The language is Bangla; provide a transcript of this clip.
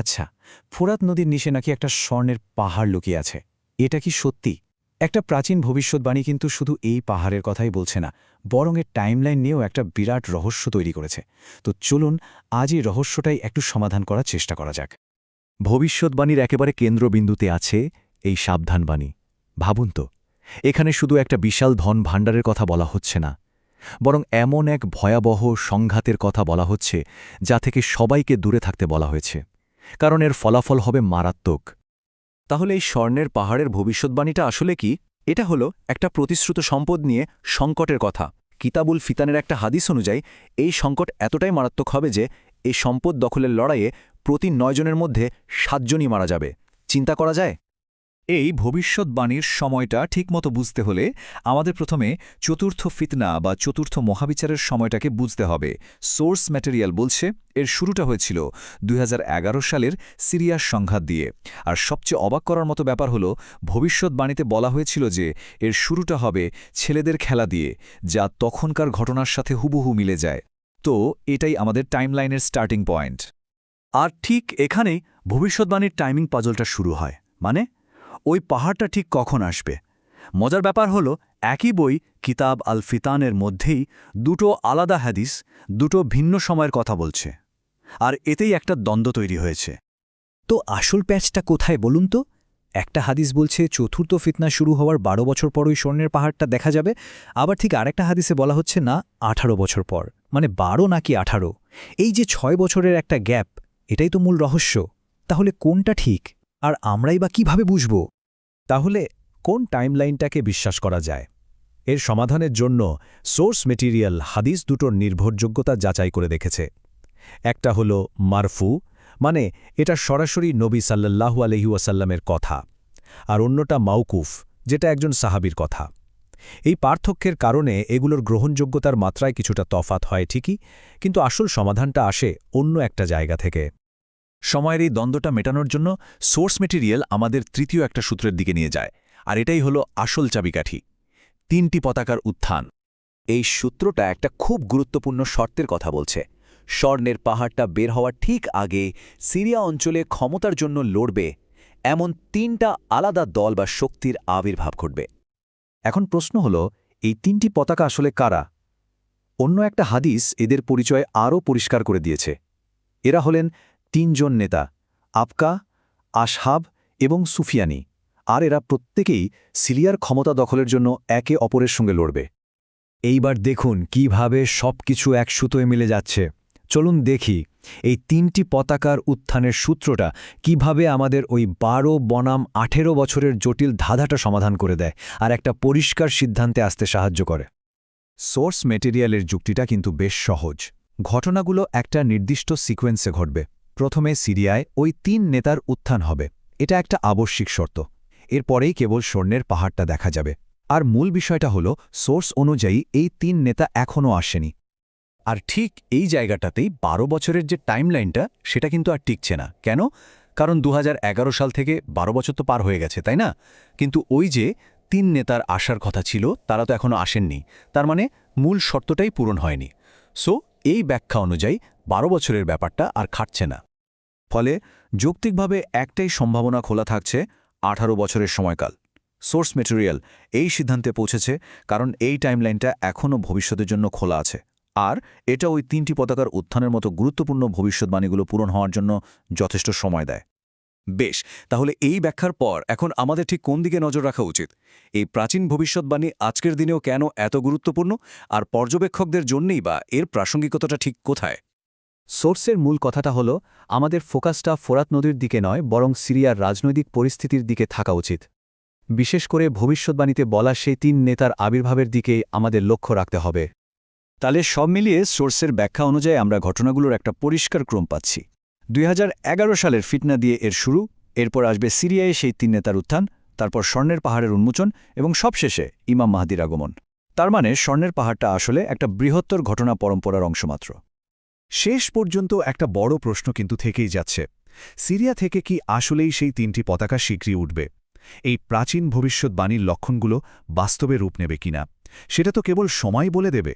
আচ্ছা ফোরাত নদীর নিচে নাকি একটা স্বর্ণের পাহাড় লুকিয়ে আছে। এটা কি সত্যি? একটা প্রাচীন ভবিষ্যৎবাণী কিন্তু শুধু এই পাহাড়ের কথাই বলছে না, বরং এর টাইমলাইন নিয়েও একটা বিরাট রহস্য তৈরি করেছে। তো চলুন, আজ এই রহস্যটাই একটু সমাধান করার চেষ্টা করা যাক। ভবিষ্যৎবাণীর একেবারে কেন্দ্রবিন্দুতে আছে এই সাবধানবাণী। ভাবুন তো, এখানে শুধু একটা বিশাল ধন ভাণ্ডারের কথা বলা হচ্ছে না, বরং এমন এক ভয়াবহ সংঘাতের কথা বলা হচ্ছে যা থেকে সবাইকে দূরে থাকতে বলা হয়েছে। কারণ এর ফলাফল হবে মারাত্মক। তাহলে এই স্বর্ণের পাহাড়ের ভবিষ্যৎবাণীটা আসলে কি? এটা হলো একটা প্রতিশ্রুত সম্পদ নিয়ে সংকটের কথা। কিতাবুল ফিতানের একটা হাদিস অনুযায়ী, এই সংকট এতটাই মারাত্মক হবে যে, এই সম্পদ দখলের লড়াইয়ে প্রতি নয়জনের মধ্যে সাতজনই মারা যাবে। চিন্তা করা যায়? এই ভবিষ্যৎবাণীর সময়টা ঠিকমতো বুঝতে হলে আমাদের প্রথমে চতুর্থ ফিতনা বা চতুর্থ মহাবিচারের সময়টাকে বুঝতে হবে। সোর্স ম্যাটেরিয়াল বলছে, এর শুরুটা হয়েছিল দুই হাজার এগারো সালের সিরিয়ার সংঘাত দিয়ে। আর সবচেয়ে অবাক করার মতো ব্যাপার হলো, ভবিষ্যৎবাণীতে বলা হয়েছিল যে, এর শুরুটা হবে ছেলেদের খেলা দিয়ে, যা তখনকার ঘটনার সাথে হুবহু মিলে যায়। তো, এটাই আমাদের টাইমলাইনের স্টার্টিং পয়েন্ট। আর ঠিক এখানেই ভবিষ্যৎবাণীর টাইমিং পাজলটা শুরু হয়। মানে ওই পাহাড়টা ঠিক কখন আসবে? মজার ব্যাপার হলো, একই বই কিতাব আল ফিতানের মধ্যেই দুটো আলাদা হাদিস, দুটো ভিন্ন সময়ের কথা বলছে। আর এতেই একটা দ্বন্দ্ব তৈরি হয়েছে। তো আসল প্যাচটা কোথায় বলুন তো? একটা হাদিস বলছে, চতুর্থ ফিতনা শুরু হওয়ার বারো বছর পর ওই স্বর্ণের পাহাড়টা দেখা যাবে। আবার ঠিক আরেকটা হাদিসে বলা হচ্ছে, না, আঠারো বছর পর। মানে বারো নাকি আঠারো? এই যে ছয় বছরের একটা গ্যাপ, এটাই তো মূল রহস্য। তাহলে কোনটা ঠিক? আর আমরাই বা কীভাবে বুঝব? তাহলে কোন টাইমলাইনটাকে বিশ্বাস করা যায়? এর সমাধানের জন্য সোর্স মেটেরিয়াল হাদিস দুটোর নির্ভরযোগ্যতা যাচাই করে দেখেছে। একটা হল মারফু মানে এটা সরাসরি নবী সাল্লাল্লাহু আলহিউসাল্লামের কথা, আর অন্যটা মাউকুফ যেটা একজন সাহাবির কথা। এই পার্থক্যের কারণে এগুলোর গ্রহণযোগ্যতার মাত্রায় কিছুটা তফাত হয় ঠিকই, কিন্তু আসল সমাধানটা আসে অন্য একটা জায়গা থেকে। সময়ের এই দ্বন্দ্বটা মেটানোর জন্য সোর্স মেটেরিয়াল আমাদের তৃতীয় একটা সূত্রের দিকে নিয়ে যায়, আর এটাই হলো আসল চাবিকাঠি, তিনটি পতাকার উত্থান। এই সূত্রটা একটা খুব গুরুত্বপূর্ণ শর্তের কথা বলছে। স্বর্ণের পাহাড়টা বের হওয়ার ঠিক আগে সিরিয়া অঞ্চলে ক্ষমতার জন্য লড়বে এমন তিনটা আলাদা দল বা শক্তির আবির্ভাব ঘটবে। এখন প্রশ্ন হল, এই তিনটি পতাকা আসলে কারা? অন্য একটা হাদিস এদের পরিচয় আরও পরিষ্কার করে দিয়েছে। এরা হলেন তিনজন নেতা, আবকা, আশহাব এবং সুফিয়ানি, আর এরা প্রত্যেকেই সিরিয়ার ক্ষমতা দখলের জন্য একে অপরের সঙ্গে লড়বে। এইবার দেখুন কীভাবে সব কিছু এক সুতোয় মিলে যাচ্ছে। চলুন দেখি এই তিনটি পতাকার উত্থানের সূত্রটা কীভাবে আমাদের ওই বারো বনাম আঠেরো বছরের জটিল ধাঁধাটা সমাধান করে দেয় আর একটা পরিষ্কার সিদ্ধান্তে আসতে সাহায্য করে। সোর্স মেটেরিয়ালের যুক্তিটা কিন্তু বেশ সহজ। ঘটনাগুলো একটা নির্দিষ্ট সিকোয়েন্সে ঘটবে। প্রথমে সিরিয়ায় ওই তিন নেতার উত্থান হবে। এটা একটা আবশ্যিক শর্ত। এরপরেই কেবল স্বর্ণের পাহাড়টা দেখা যাবে। আর মূল বিষয়টা হল, সোর্স অনুযায়ী এই তিন নেতা এখনও আসেনি। আর ঠিক এই জায়গাটাতেই বারো বছরের যে টাইমলাইনটা, সেটা কিন্তু আর টিকছে না। কেন? কারণ দু হাজার এগারো সাল থেকে বারো বছর তো পার হয়ে গেছে, তাই না? কিন্তু ওই যে তিন নেতার আসার কথা ছিল, তারা তো এখনও আসেননি। তার মানে মূল শর্তটাই পূরণ হয়নি। সো, এই ব্যাখ্যা অনুযায়ী বারো বছরের ব্যাপারটা আর খাটছে না। ফলে যৌক্তিকভাবে একটাই সম্ভাবনা খোলা থাকছে আঠারো বছরের সময়কাল। সোর্স মেটেরিয়াল এই সিদ্ধান্তে পৌঁছেছে কারণ এই টাইমলাইনটা এখনও ভবিষ্যতের জন্য খোলা আছে। আর এটা ওই তিনটি পতাকার উত্থানের মতো গুরুত্বপূর্ণ ভবিষ্যৎবাণীগুলো পূরণ হওয়ার জন্য যথেষ্ট সময় দেয়। বেশ, তাহলে এই ব্যাখ্যার পর এখন আমাদের ঠিক কোন দিকে নজর রাখা উচিত? এই প্রাচীন ভবিষ্যৎবাণী আজকের দিনেও কেন এত গুরুত্বপূর্ণ? আর পর্যবেক্ষকদের জন্যই বা এর প্রাসঙ্গিকতাটা ঠিক কোথায়? সোর্সের মূল কথাটা হল, আমাদের ফোকাসটা ফোরাত নদীর দিকে নয়, বরং সিরিয়ার রাজনৈতিক পরিস্থিতির দিকে থাকা উচিত। বিশেষ করে ভবিষ্যৎবাণীতে বলা সেই তিন নেতার আবির্ভাবের দিকে আমাদের লক্ষ্য রাখতে হবে। তাহলে সব মিলিয়ে সোর্সের ব্যাখ্যা অনুযায়ী আমরা ঘটনাগুলোর একটা পরিষ্কার ক্রম পাচ্ছি। দুই হাজার এগারো সালের ফিটনা দিয়ে এর শুরু, এরপর আসবে সিরিয়ায় সেই তিন নেতার উত্থান, তারপর স্বর্ণের পাহাড়ের উন্মোচন এবং সবশেষে ইমাম মাহাদির আগমন। তার মানে স্বর্ণের পাহাড়টা আসলে একটা বৃহত্তর ঘটনা পরম্পরার অংশমাত্র শেষ পর্যন্ত একটা বড় প্রশ্ন কিন্তু থেকেই যাচ্ছে। সিরিয়া থেকে কি আসলেই সেই তিনটি পতাকা শীঘ্রই উঠবে? এই প্রাচীন ভবিষ্যৎবাণীর লক্ষণগুলো বাস্তবে রূপ নেবে কিনা? সেটা তো কেবল সময় বলে দেবে।